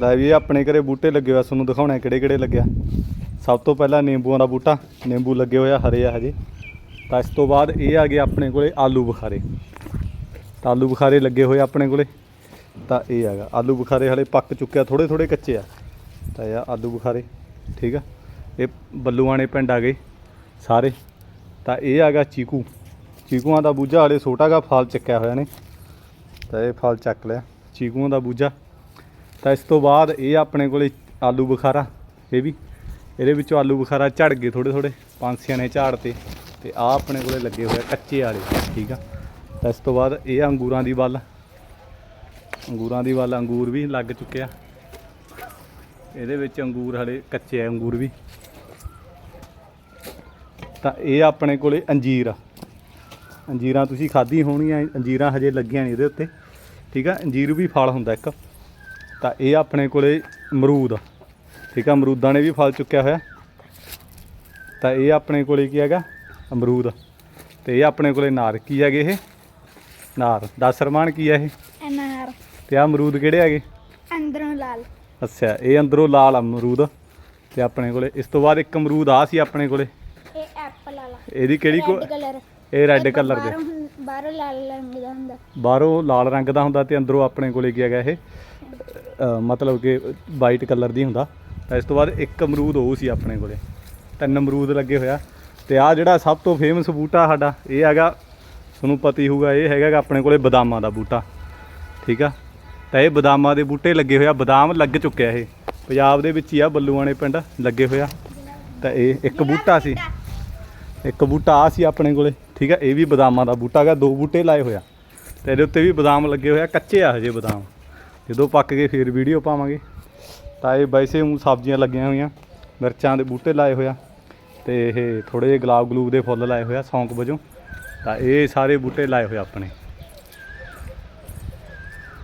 ਲੈ ਵੀ ਇਹ ਆਪਣੇ ਘਰੇ ਬੂਟੇ ਲੱਗੇ ਹੋਏ ਆ, ਤੁਹਾਨੂੰ ਦਿਖਾਉਣਾ ਕਿਹੜੇ ਕਿਹੜੇ ਲੱਗਿਆ। ਸਭ ਤੋਂ ਪਹਿਲਾਂ ਨਿੰਬੂਆਂ ਦਾ ਬੂਟਾ, ਨਿੰਬੂ ਲੱਗੇ ਹੋਏ ਆ ਹਰੇ ਆ ਹਜੇ। ਤਾਂ ਇਸ ਤੋਂ ਬਾਅਦ ਇਹ ਆ ਗਏ ਆਪਣੇ ਕੋਲੇ ਆਲੂ ਬੁਖਾਰੇ। ਤਾਂ ਆਲੂ ਬੁਖਾਰੇ ਲੱਗੇ ਹੋਏ ਆਪਣੇ ਕੋਲੇ। ਤਾਂ ਇਹ ਹੈਗਾ ਆਲੂ ਬੁਖਾਰੇ ਹਲੇ ਪੱਕ ਚੁੱਕਿਆ ਥੋੜੇ ਥੋੜੇ ਕੱਚੇ ਆ। ਤਾਂ ਇਹ ਆਲੂ ਬੁਖਾਰੇ, ਠੀਕ ਆ? ਇਹ ਬੱਲੂਆਣੇ ਪਿੰਡ ਆ ਗਏ ਸਾਰੇ। ਤਾਂ ਇਹ ਹੈਗਾ ਚੀਕੂ। ਚੀਕੂਆਂ ਦਾ ਬੂਝਾ ਹਲੇ ਛੋਟਾ ਗਾ, ਫਲ ਚੱਕਿਆ ਹੋਇਆ ਨੇ। ਤਾਂ ਇਹ ਫਲ ਚੱਕ ਲਿਆ। ਚੀਕੂਆਂ ਦਾ ਬੂਝਾ ਤਾਂ ਇਸ ਤੋਂ ਬਾਅਦ ਇਹ ਆਪਣੇ ਕੋਲੇ ਆਲੂ ਬੁਖਾਰਾ, ਇਹ ਵੀ। ਇਹਦੇ ਵਿੱਚੋਂ ਆਲੂ ਬੁਖਾਰਾ ਝੜ ਗਏ ਥੋੜੇ ਥੋੜੇ ਪੰਛੀਆਂ ਨੇ ਝਾੜ ਤੇ। ਤੇ ਆ ਆਪਣੇ ਕੋਲੇ ਲੱਗੇ ਹੋਏ ਆ ਕੱਚੇ ਵਾਲੇ ਠੀਕ ਆ। ਤਾਂ ਇਸ ਤੋਂ ਬਾਅਦ ਇਹ ਆ ਅੰਗੂਰਾਂ ਦੀ ਵੱਲ। ਅੰਗੂਰਾਂ ਦੀ ਵੱਲ ਅੰਗੂਰ ਵੀ ਲੱਗ ਚੁੱਕਿਆ ਇਹਦੇ ਵਿੱਚ ਅੰਗੂਰ ਹਲੇ ਕੱਚੇ ਆ, ਅੰਗੂਰ ਵੀ। ਤਾਂ ਇਹ ਆਪਣੇ ਕੋਲੇ ਅੰਜੀਰ ਆ। ਅੰਜੀਰਾਂ ਤੁਸੀਂ ਖਾਧੀ ਹੋਣੀਆਂ, ਅੰਜੀਰਾਂ ਹਜੇ ਲੱਗੀਆਂ ਨਹੀਂ ਇਹਦੇ ਉੱਤੇ। ਠੀਕ ਆ, ਅੰਜੀਰ ਵੀ ਫਲ ਹੁੰਦਾ ਇੱਕ। ਤਾਂ ਇਹ ਆਪਣੇ ਕੋਲੇ ਅਮਰੂਦ ਠੀਕ ਆ ਅਮਰੂਦਾਂ ਨੇ ਵੀ ਫਲ ਚੁੱਕਿਆ ਹੋਇਆ। ਤਾਂ ਇਹ ਆਪਣੇ ਕੋਲੇ ਕੀ ਹੈਗਾ? ਅਮਰੂਦ। ਤੇ ਇਹ ਆਪਣੇ ਕੋਲੇ ਨਾਰ ਕੀ ਹੈਗੇ ਇਹ? ਨਾਰ। 10 ਰਮਾਨ ਕੀ ਹੈ ਇਹ? ਅਨਾਰ ਤੇ ਆ ਅਮਰੂਦ ਕਿਹੜੇ ਹੈਗੇ? ਅੰਦਰੋਂ ਲਾਲ। ਅੱਛਾ ਇਹ ਅੰਦਰੋਂ ਲਾਲ ਅਮਰੂਦ। ਤੇ ਆਪਣੇ ਕੋਲੇ ਇਸ ਤੋਂ ਬਾਅਦ ਇੱਕ ਅਮਰੂਦ ਆ ਸੀ ਆਪਣੇ ਕੋਲੇ। ਇਹ ਐਪਲ ਵਾਲਾ। ਇਹਦੀ ਕਿਹੜੀ ਕੋ ਇਹ ਰੈੱਡ ਕਲਰ ਦੇ। ਬਾਹਰੋਂ ਲਾਲ ਰੰਗ ਦਾ ਹੁੰਦਾ। ਬਾਹਰੋਂ ਲਾਲ ਰੰਗ ਦਾ ਹੁੰਦਾ ਤੇ ਅੰਦਰੋਂ ਆਪਣੇ ਕੋਲੇ ਕੀ ਹੈਗਾ ਇਹ? ਮਤਲਬ ਕਿ ਵਾਈਟ ਕਲਰ ਦੀ ਹੁੰਦਾ। ਤਾਂ ਇਸ ਤੋਂ ਬਾਅਦ ਇੱਕ ਅਮਰੂਦ ਉਹ ਸੀ ਆਪਣੇ ਕੋਲੇ। ਤਿੰਨ ਅਮਰੂਦ ਲੱਗੇ ਹੋਇਆ ਤੇ ਆ ਜਿਹੜਾ ਸਭ ਤੋਂ ਫੇਮਸ ਬੂਟਾ ਸਾਡਾ, ਇਹ ਹੈਗਾ, ਤੁਹਾਨੂੰ ਪਤਾ ਹੀ ਹੋਊਗਾ, ਇਹ ਹੈਗਾ ਆਪਣੇ ਕੋਲੇ ਬਦਾਮਾਂ ਦਾ ਬੂਟਾ। ਠੀਕ ਆ? ਤਾਂ ਇਹ ਬਦਾਮਾਂ ਦੇ ਬੂਟੇ ਲੱਗੇ ਹੋਇਆ ਬਦਾਮ ਲੱਗ ਚੁੱਕਿਆ ਇਹ। ਪੰਜਾਬ ਦੇ ਵਿੱਚ ਹੀ ਆ ਬੱਲੂਆਣੇ ਪਿੰਡ ਲੱਗੇ ਹੋਇਆ ਤਾਂ ਇਹ ਇੱਕ ਬੂਟਾ ਸੀ। ਇੱਕ ਬੂਟਾ ਆ ਸੀ ਆਪਣੇ ਕੋਲੇ। ਠੀਕ ਆ? ਇਹ ਵੀ ਬਦਾਮਾਂ ਦਾ ਬੂਟਾ ਹੈਗਾ। ਦੋ ਬੂਟੇ ਲਾਏ ਹੋਇਆ ਤੇ ਇਹਦੇ ਉੱਤੇ ਵੀ ਬਦਾਮ ਲੱਗੇ ਹੋਇਆ ਕੱਚੇ ਆ ਹਜੇ ਬਦਾਮ। ਜਦੋਂ ਪੱਕ ਗਏ ਫਿਰ ਵੀਡੀਓ ਪਾਵਾਂਗੇ। ਤਾਂ ਇਹ ਵੈਸੇ ਹੁਣ ਸਬਜ਼ੀਆਂ ਲੱਗੀਆਂ ਹੋਈਆਂ, ਮਿਰਚਾਂ ਦੇ ਬੂਟੇ ਲਾਏ ਹੋਇਆ ਤੇ ਇਹ ਥੋੜੇ ਜਿਹੇ ਗੁਲਾਬ ਗਲੂਬ ਦੇ ਫੁੱਲ ਲਾਏ ਹੋਇਆ ਸ਼ੌਂਕ ਵਜੋਂ। ਤਾਂ ਇਹ ਸਾਰੇ ਬੂਟੇ ਲਾਏ ਹੋਏ ਆਪਣੇ।